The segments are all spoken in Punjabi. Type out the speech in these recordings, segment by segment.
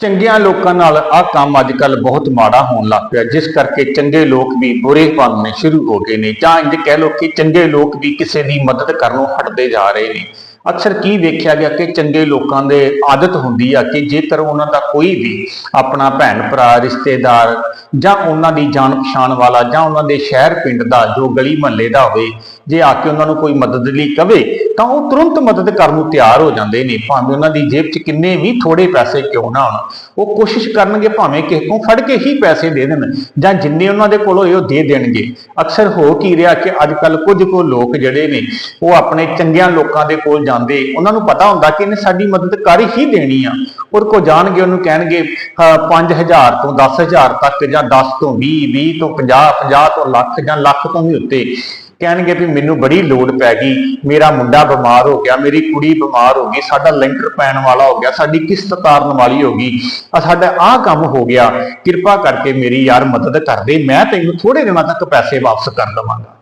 ਚੰਗਿਆਂ ਲੋਕਾਂ ਨਾਲ ਆਹ ਕੰਮ ਅੱਜ ਕੱਲ ਬਹੁਤ ਮਾੜਾ ਹੋਣ ਲੱਗ ਪਿਆ, ਜਿਸ ਕਰਕੇ ਚੰਗੇ ਲੋਕ ਵੀ ਬੁਰੇ ਬਣਨੇ ਸ਼ੁਰੂ ਹੋ ਗਏ ਨੇ। ਜਾਂ ਇੰਜ ਕਹਿ ਲਓ ਕਿ ਚੰਗੇ ਲੋਕ ਵੀ ਕਿਸੇ ਦੀ ਮਦਦ ਕਰਨੋਂ ਹਟਦੇ ਜਾ ਰਹੇ ਨੇ। ਅਕਸਰ ਕੀ ਵੇਖਿਆ ਗਿਆ ਕਿ ਚੰਗੇ ਲੋਕਾਂ ਦੇ ਆਦਤ ਹੁੰਦੀ ਆ ਕਿ ਜੇਕਰ ਉਹਨਾਂ ਦਾ ਕੋਈ ਵੀ ਆਪਣਾ ਭੈਣ ਭਰਾ, ਰਿਸ਼ਤੇਦਾਰ ਜਾਂ ਉਹਨਾਂ ਦੀ ਜਾਣ ਪਛਾਣ ਵਾਲਾ ਜਾਂ ਉਹਨਾਂ ਦੇ ਸ਼ਹਿਰ ਪਿੰਡ ਦਾ ਜੋ ਗਲੀ ਮਹੱਲੇ ਦਾ ਹੋਵੇ, ਜੇ ਆ ਕੇ ਉਹਨਾਂ ਨੂੰ ਕੋਈ ਮਦਦ ਲਈ ਕਵੇ, ਤਾਂ ਉਹ ਤੁਰੰਤ ਮਦਦ ਕਰਨ ਨੂੰ ਤਿਆਰ ਹੋ ਜਾਂਦੇ ਨੇ। ਭਾਵੇਂ ਉਹਨਾਂ ਦੀ ਜੇਬ 'ਚ ਕਿੰਨੇ ਵੀ ਥੋੜੇ ਪੈਸੇ ਕਿਉਂ ਨਾ ਹੋਣ, ਉਹ ਕੋਸ਼ਿਸ਼ ਕਰਨਗੇ ਭਾਵੇਂ ਕਿਸੇ ਕੋਲ ਫੜ ਕੇ ਹੀ ਪੈਸੇ ਦੇ ਦੇਣ ਜਾਂ ਜਿੰਨੇ ਉਹਨਾਂ ਦੇ ਕੋਲ ਹੋਏ ਉਹ ਦੇ ਦੇਣਗੇ। ਅਕਸਰ ਹੋ ਕੀ ਰਿਹਾ ਕਿ ਅੱਜ ਕੱਲ ਕੁਝ ਕੋ ਲੋਕ ਜਿਹੜੇ ਨੇ, ਉਹ ਆਪਣੇ ਚੰਗਿਆਂ ਲੋਕਾਂ ਦੇ ਕੋਲ ਜਾਂ ਜਾਂਦੇ ਉਹਨਾਂ ਨੂੰ ਪਤਾ ਹੁੰਦਾ ਕਿ ਇਹਨੇ ਸਾਡੀ ਮਦਦ ਕਰ ਹੀ ਦੇਣੀ ਆ। ਔਰ ਕੋ ਜਾਣਗੇ ਉਹਨੂੰ ਕਹਿਣਗੇ ਅਹ, 5000 ਤੋਂ 10000 ਤੱਕ ਜਾਂ 10 ਤੋਂ 20 20 ਤੋਂ 50 50 ਤੋਂ ਲੱਖ ਜਾਂ ਲੱਖ ਤੋਂ ਵੀ ਉੱਤੇ। ਕਹਿਣਗੇ ਵੀ ਮੈਨੂੰ ਬੜੀ ਲੋੜ ਪੈ ਗਈ, ਮੇਰਾ ਮੁੰਡਾ ਬਿਮਾਰ ਹੋ ਗਿਆ, ਮੇਰੀ ਕੁੜੀ ਬਿਮਾਰ ਹੋ ਗਈ, ਸਾਡਾ ਲੈਂਟਰ ਪੈਣ ਵਾਲਾ ਹੋ ਗਿਆ, ਸਾਡੀ ਕਿਸ਼ਤ ਤਾਰਨ ਵਾਲੀ ਹੋ ਗਈ ਆ ਸਾਡਾ ਆਹ ਕੰਮ ਹੋ ਗਿਆ, ਕਿਰਪਾ ਕਰਕੇ ਮੇਰੀ ਯਾਰ ਮਦਦ ਕਰ ਦੇ, ਮੈਂ ਤੈਨੂੰ ਥੋੜੇ ਦਿਨਾਂ ਤੱਕ ਪੈਸੇ ਵਾਪਸ ਕਰ ਦਵਾਂਗਾ।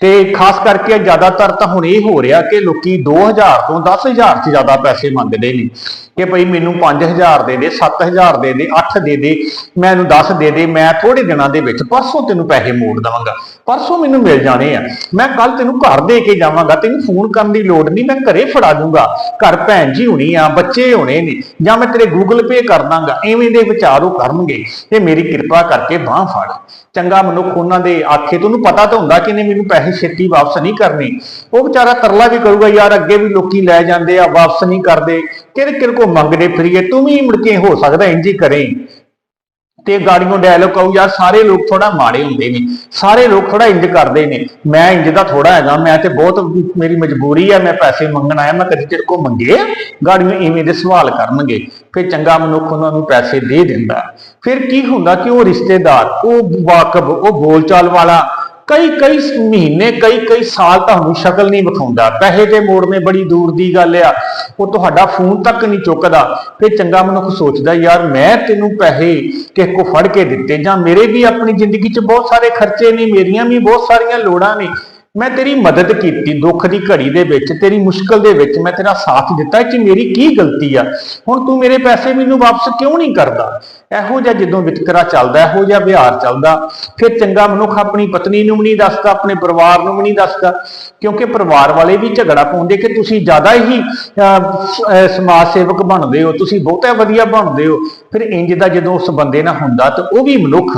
ਤੇ ਖਾਸ ਕਰਕੇ ਜ਼ਿਆਦਾਤਰ ਤਾਂ ਹੁਣ ਇਹ ਹੋ ਰਿਹਾ ਕਿ ਲੋਕੀ 2000 ਤੋਂ 10000 ਚ ਜ਼ਿਆਦਾ ਪੈਸੇ ਮੰਗਦੇ ਨੇ, ਕਿ ਭਈ ਮੈਨੂੰ 5000 ਦੇ ਦੇ 7000 ਦੇ ਦੇ 8 ਦੇ ਦੇ, ਮੈਨੂੰ 10 ਦੇ ਦੇ, ਮੈਂ ਥੋੜੇ ਦਿਨਾਂ ਦੇ ਵਿੱਚ ਪਰਸੋਂ ਤੈਨੂੰ ਪੈਸੇ ਮੋੜ ਦਵਾਂਗਾ, ਪਰਸੋਂ ਮੈਨੂੰ ਮਿਲ ਜਾਣੇ ਆ। ਮੈਂ ਕੱਲ ਤੈਨੂੰ ਘਰ ਦੇ ਕੇ ਜਾਵਾਂਗਾ, ਤੈਨੂੰ ਫੋਨ ਕਰਨ ਦੀ ਲੋੜ ਨਹੀਂ, ਮੈਂ ਘਰੇ ਫੜਾ ਦੂੰਗਾ। ਘਰ ਭੈਣ ਜੀ ਹੋਣੀ ਆ, ਬੱਚੇ ਹੋਣੇ ਨੇ, ਜਾਂ ਮੈਂ ਤੇਰੇ ਗੂਗਲ ਪੇ ਕਰ ਦਾਂਗਾ, ਐਵੇਂ ਦੇ ਵਿਚਾਰ ਉਹ ਕਰਨਗੇ। ਤੇ ਮੇਰੀ ਕਿਰਪਾ ਕਰਕੇ ਬਾਹ ਫੜ। ਚੰਗਾ ਮਨੁੱਖ ਉਹਨਾਂ ਦੇ ਆਖੇ ਤੋਂ ਉਹਨੂੰ ਪਤਾ ਤਾਂ ਹੁੰਦਾ ਕਿ ਇਹਨੇ ਮੈਨੂੰ ਪੈਸੇ ਛੇਤੀ ਵਾਪਸ ਨਹੀਂ ਕਰਨੇ। ਉਹ ਵਿਚਾਰਾ ਤਰਲਾ ਵੀ ਕਰੂਗਾ, ਯਾਰ ਅੱਗੇ ਵੀ ਲੋਕੀ ਲੈ ਜਾਂਦੇ ਆ, ਵਾਪਸ ਨਹੀਂ ਕਰਦੇ। ਕਿਹੜੇ ਕਿਹੜੇ ਕੋ ਮੰਗਦੇ ਫਿਰੀਏ? ਤੂੰ ਵੀ ਮੁੜ ਕੇ ਹੋ ਸਕਦਾ ਇੰਜ ਹੀ ਕਰੇ। ਤੇ ਗਾੜੀਆਂ ਡਾਇਲੋਗ ਕਹੂ ਯਾਰ ਸਾਰੇ ਲੋਕ ਥੋੜਾ ਮਾੜੇ ਹੁੰਦੇ ਨੇ। ਸਾਰੇ ਲੋਕ ਥੋੜਾ ਇੰਜ ਕਰਦੇ ਨੇ। ਮੈਂ ਇੰਜ ਦਾ ਥੋੜਾ ਹੈਗਾ, ਮੈਂ ਤੇ ਬਹੁਤ ਮੇਰੀ ਮਜਬੂਰੀ ਆ, ਮੈਂ ਪੈਸੇ ਮੰਗਣ ਆਇਆ, ਮੈਂ ਕਦੇ ਤੇਰੇ ਕੋ ਮੰਗੇ ਆ? ਗਾੜੀਆਂ ਇਵੇਂ ਦੇ ਸਵਾਲ ਕਰਨਗੇ। ਫਿਰ ਚੰਗਾ ਮਨੁੱਖ ਉਹਨਾਂ ਨੂੰ ਪੈਸੇ ਦੇ ਦਿੰਦਾ। ਫਿਰ ਕੀ ਹੁੰਦਾ ਕਿ ਉਹ ਰਿਸ਼ਤੇਦਾਰ, ਉਹ ਵਾਕਬ, ਉਹ ਬੋਲਚਾਲ ਵਾਲਾ ਕਈ ਕਈ ਮਹੀਨੇ ਕਈ ਕਈ ਸਾਲ ਤੁਹਾਨੂੰ ਸ਼ਕਲ ਨਹੀਂ ਵਿਖਾਉਂਦਾ। ਪੈਸੇ ਦੇ ਮੋੜ ਮੋੜਨੇ ਬੜੀ ਦੂਰ ਦੀ ਗੱਲ ਆ। ਉਹ ਤੁਹਾਡਾ ਫੋਨ ਤੱਕ ਨਹੀਂ ਚੁੱਕਦਾ। ਫਿਰ ਚੰਗਾ ਮਨੁੱਖ ਸੋਚਦਾ, ਯਾਰ, ਮੈਂ ਤੈਨੂੰ ਪੈਸੇ ਕਿਸੇ ਕੋ ਫੜ ਕੇ ਦਿੱਤੇ ਜਾਂ ਮੇਰੇ ਵੀ ਆਪਣੀ ਜ਼ਿੰਦਗੀ 'ਚ ਬਹੁਤ ਸਾਰੇ ਖਰਚੇ ਨੇ, ਮੇਰੀਆਂ ਵੀ ਬਹੁਤ ਸਾਰੀਆਂ ਲੋੜਾਂ ਨੇ। ਮੈਂ ਤੇਰੀ ਮਦਦ ਕੀਤੀ ਦੁੱਖ ਦੀ ਘੜੀ ਦੇ ਵਿੱਚ ਤੇਰੀ ਮੁਸ਼ਕਲ ਦੇ ਵਿੱਚ ਮੈਂ ਤੇਰਾ ਸਾਥ ਦਿੱਤਾ ਇਹ ਮੇਰੀ ਕੀ ਗਲਤੀ ਆ? ਹੁਣ ਤੂੰ ਮੇਰੇ ਪੈਸੇ ਮੈਨੂੰ ਵਾਪਸ ਕਿਉਂ ਨਹੀਂ ਕਰਦਾ? ਇਹੋ ਜਿਹਾ ਜਦੋਂ ਵਿਤਕਰਾ ਚੱਲਦਾ ਇਹੋ ਜਿਹਾ ਵਿਹਾਰ ਚੱਲਦਾ ਫਿਰ ਚੰਗਾ ਮਨੁੱਖ ਆਪਣੀ ਪਤਨੀ ਨੂੰ ਵੀ ਨਹੀਂ ਦੱਸਦਾ ਆਪਣੇ ਪਰਿਵਾਰ ਨੂੰ ਵੀ ਨਹੀਂ ਦੱਸਦਾ ਕਿਉਂਕਿ ਪਰਿਵਾਰ ਵਾਲੇ ਵੀ ਝਗੜਾ ਪਾਉਂਦੇ ਕਿ ਤੁਸੀਂ ਜ਼ਿਆਦਾ ਹੀ ਅਹ, ਸਮਾਜ ਸੇਵਕ ਬਣਦੇ ਹੋ ਤੁਸੀਂ ਬਹੁਤਾ ਵਧੀਆ ਬਣਦੇ ਹੋ। ਫਿਰ ਇੰਜ ਦਾ ਜਦੋਂ ਉਸ ਬੰਦੇ ਨਾਲ ਹੁੰਦਾ ਤਾਂ ਉਹ ਵੀ ਮਨੁੱਖ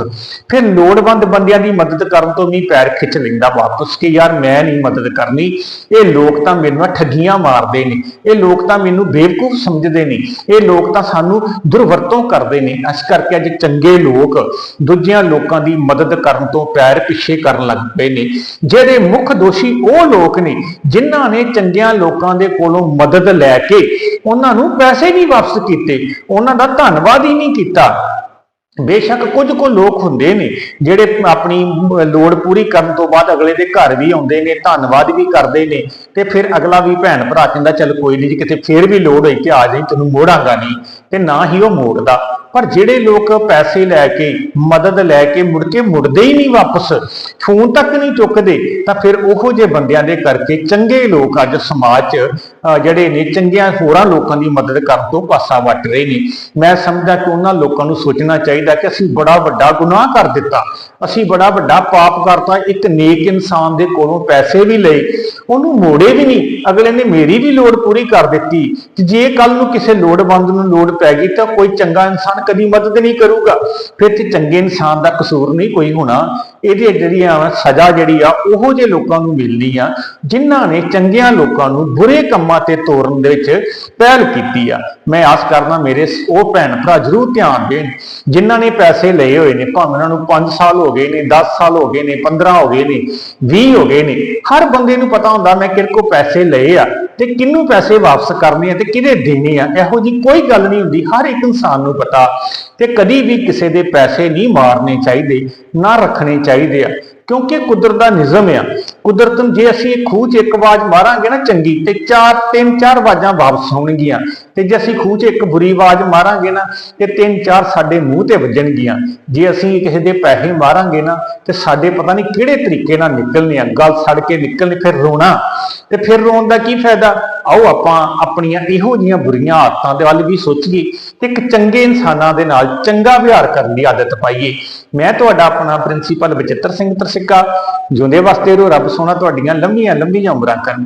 ਫਿਰ ਲੋੜਵੰਦ ਬੰਦਿਆਂ ਦੀ ਮਦਦ ਕਰਨ ਤੋਂ ਵੀ ਪੈਰ ਖਿੱਚ ਲੈਂਦਾ ਵਾਪਸ ਕਿ ਯਾਰ ਮੈਂ ਨਹੀਂ ਮਦਦ ਕਰਨੀ, ਇਹ ਲੋਕ ਤਾਂ ਮੇਰੇ ਨਾਲ ਠੱਗੀਆਂ ਮਾਰਦੇ ਨੇ, ਇਹ ਲੋਕ ਤਾਂ ਮੈਨੂੰ ਬੇਵਕੂਫ ਸਮਝਦੇ ਨੇ, ਇਹ ਲੋਕ ਤਾਂ ਸਾਨੂੰ ਦੁਰਵਰਤੋਂ ਕਰਦੇ ਨੇ। ਇਸ ਕਰਕੇ ਅੱਜ ਚੰਗੇ ਲੋਕ ਦੂਜਿਆਂ ਲੋਕਾਂ ਦੀ ਮਦਦ ਕਰਨ ਤੋਂ ਪੈਰ ਪਿੱਛੇ ਕਰਨ ਲੱਗ ਪਏ ਨੇ। ਜਿਹੜੇ ਮੁੱਖ ਦੋਸ਼ੀ ਉਹ ਲੋਕ ਨੇ, ਜਿਨ੍ਹਾਂ ਨੇ ਚੰਗਿਆਂ ਲੋਕਾਂ ਦੇ ਕੋਲੋਂ ਮਦਦ ਲੈ ਕੇ ਉਹਨਾਂ ਨੂੰ ਪੈਸੇ ਨਹੀਂ ਵਾਪਸ ਕੀਤੇ, ਉਹਨਾਂ ਦਾ ਧੰਨਵਾਦ ਹੀ ਨਹੀਂ ਕੀਤਾ। ਬੇਸ਼ੱਕ ਕੁਝ ਕੋ ਲੋਕ ਹੁੰਦੇ ਨੇ ਜਿਹੜੇ ਆਪਣੀ ਲੋੜ ਪੂਰੀ ਕਰਨ ਤੋਂ ਬਾਅਦ ਅਗਲੇ ਦੇ ਘਰ ਵੀ ਆਉਂਦੇ ਨੇ, ਧੰਨਵਾਦ ਵੀ ਕਰਦੇ ਨੇ ਤੇ ਫਿਰ ਅਗਲਾ ਵੀ ਭੈਣ ਭਰਾ ਕਹਿੰਦਾ, ਚੱਲ ਕੋਈ ਨਹੀਂ ਜੀ, ਕਿਤੇ ਫੇਰ ਵੀ ਲੋੜ ਹੋਈ ਤੇ ਆ ਜਾਈ, ਤੈਨੂੰ ਮੋੜਾਂਗਾ ਨਹੀਂ ਤੇ ਨਾ ਹੀ ਉਹ ਮੋੜਦਾ। ਪਰ ਜਿਹੜੇ ਲੋਕ ਪੈਸੇ ਲੈ ਕੇ, ਮਦਦ ਲੈ ਕੇ ਮੁੜ ਕੇ ਮੁੜਦੇ ਹੀ ਨਹੀਂ ਵਾਪਸ, ਫੋਨ ਤੱਕ ਨਹੀਂ ਚੁੱਕਦੇ, ਤਾਂ ਫਿਰ ਉਹੋ ਜਿਹੇ ਬੰਦਿਆਂ ਦੇ ਕਰਕੇ ਚੰਗੇ ਲੋਕ ਅੱਜ ਸਮਾਜ 'ਚ ਜਿਹੜੇ ਨੇ ਚੰਗਿਆਂ ਹੋਰਾਂ ਲੋਕਾਂ ਦੀ ਮਦਦ ਕਰਨ ਤੋਂ ਪਾਸਾ ਵੱਟ ਰਹੇ ਨੇ। ਮੈਂ ਸਮਝਦਾ ਕਿ ਉਹਨਾਂ ਲੋਕਾਂ ਨੂੰ ਸੋਚਣਾ ਚਾਹੀਦਾ ਕਿ ਅਸੀਂ ਬੜਾ ਵੱਡਾ ਗੁਨਾਹ ਕਰ ਦਿੱਤਾ। ਅਸੀਂ ਬੜਾ ਵੱਡਾ ਪਾਪ ਕਰਤਾ, ਇੱਕ ਨੇਕ ਇਨਸਾਨ ਦੇ ਕੋਲੋਂ ਪੈਸੇ ਵੀ ਲਏ, ਉਹਨੂੰ ਮੋੜੇ ਵੀ ਨਹੀਂ, ਅਗਲੇ ਨੇ ਮੇਰੀ ਵੀ ਲੋੜ ਪੂਰੀ ਕਰ ਦਿੱਤੀ। ਜੇ ਕੱਲ ਨੂੰ ਕਿਸੇ ਲੋੜਵੰਦ ਨੂੰ ਲੋੜ ਪੈ ਗਈ ਤਾਂ ਕੋਈ ਚੰਗਾ ਇਨਸਾਨ ਕਦੀ ਮਦਦ ਨਹੀਂ ਕਰੂਗਾ। ਫਿਰ ਤੇ ਚੰਗੇ ਇਨਸਾਨ ਦਾ ਕਸੂਰ ਨਹੀਂ ਕੋਈ ਹੋਣਾ। ਇਹਦੀ ਜਿਹੜੀ ਆ ਸਜ਼ਾ ਜਿਹੜੀ ਆ, ਉਹੋ ਜਿਹੇ ਲੋਕਾਂ ਨੂੰ ਮਿਲਣੀ ਆ, ਜਿਨ੍ਹਾਂ ਨੇ ਚੰਗਿਆਂ ਲੋਕਾਂ ਨੂੰ ਬੁਰੇ ਕੰਮਾਂ ਤੇ ਤੋਰਨ ਦੇ ਵਿੱਚ ਪਹਿਲ ਕੀਤੀ ਆ। ਮੈਂ ਆਸ ਕਰਦਾ ਮੇਰੇ ਉਹ ਭੈਣ ਭਰਾ ਜ਼ਰੂਰ ਧਿਆਨ ਦੇਣ, ਜਿਨ੍ਹਾਂ ਨੇ ਪੈਸੇ ਲਏ ਹੋਏ ਨੇ, ਭਾਵੇਂ ਉਹਨਾਂ ਨੂੰ 5 ਸਾਲ ਹੋ ਗਏ ਨੇ 10 ਸਾਲ ਹੋ ਗਏ ਨੇ 15 ਹੋ ਗਏ ਨੇ 20 ਹੋ ਗਏ ਨੇ, ਹਰ ਬੰਦੇ ਨੂੰ ਪਤਾ ਹੁੰਦਾ ਮੈਂ ਕਿਹੜੇ ਕੋ ਪੈਸੇ ਲਏ ਆ ਤੇ ਕਿਹਨੂੰ ਪੈਸੇ ਵਾਪਸ ਕਰਨੇ ਆ ਤੇ ਕਿਹਦੇ ਦੇਣੇ ਆ, ਇਹੋ ਜੀ ਕੋਈ ਗੱਲ ਨਹੀਂ ਹੁੰਦੀ, ਹਰ ਇੱਕ ਇਨਸਾਨ ਨੂੰ ਪਤਾ ਤੇ ਕਦੀ ਵੀ ਕਿਸੇ ਦੇ ਪੈਸੇ ਨਹੀਂ ਮਾਰਨੇ ਚਾਹੀਦੇ, ਨਾ ਰੱਖਣੇ ਚਾਹੀਦੇ। ਆ। ਕਿਉਂਕਿ ਕੁਦਰਤ ਦਾ ਨਿਜ਼ਮ ਆ। ਕੁਦਰਤ ਨੂੰ ਜੇ ਅਸੀਂ ਖੂਹ 'ਚ ਇੱਕ ਆਵਾਜ਼ ਮਾਰਾਂਗੇ ਨਾ ਚੰਗੀ, ਤੇ ਚਾਰ, ਤਿੰਨ, ਚਾਰ ਆਵਾਜ਼ਾਂ ਵਾਪਸ ਆਉਣਗੀਆਂ। ਤੇ ਜੇ ਅਸੀਂ ਖੂਹ 'ਚ ਇੱਕ ਬੁਰੀ ਆਵਾਜ਼ ਮਾਰਾਂਗੇ ਨਾ, ਤੇ ਤਿੰਨ, ਚਾਰ ਸਾਡੇ ਮੂੰਹ ਤੇ ਵੱਜਣਗੀਆਂ। ਜੇ ਅਸੀਂ ਕਿਸੇ ਦੇ ਪੈਸੇ ਮਾਰਾਂਗੇ ਨਾ, ਤੇ ਸਾਡੇ ਪਤਾ ਨਹੀਂ ਕਿਹੜੇ ਤਰੀਕੇ ਨਾਲ ਨਿਕਲਣੇ ਆ। ਗੱਲ ਸੜ ਕੇ ਨਿਕਲਣੇ, ਫਿਰ ਰੋਣਾ। ਤੇ ਫਿਰ ਰੋਣ ਦਾ ਕੀ ਫਾਇਦਾ? ਆਓ ਆਪਾਂ ਆਪਣੀਆਂ ਇਹੋ ਜੀਆਂ ਬੁਰੀਆਂ ਆਦਤਾਂ ਦੇ ਵੱਲ ਵੀ ਸੋਚੀਏ। ਇੱਕ ਚੰਗੇ ਇਨਸਾਨਾਂ ਦੇ ਨਾਲ ਚੰਗਾ ਵਿਹਾਰ ਕਰਨ ਦੀ ਆਦਤ ਪਾਈਏ। ਮੈਂ ਤੁਹਾਡਾ ਆਪਣਾ ਪ੍ਰਿੰਸੀਪਲ ਬਚਿੱਤਰ ਸਿੰਘ ਤਰਸਿੱਕਾ, ਜਿਉਂਦੇ ਵਸਦੇ ਰਹੋ ਰੱਬ ਸੋਹਣਾ ਤੁਹਾਡੀਆਂ ਲੰਮੀਆਂ ਲੰਮੀਆਂ ਉਮਰਾਂ ਕਰਨ।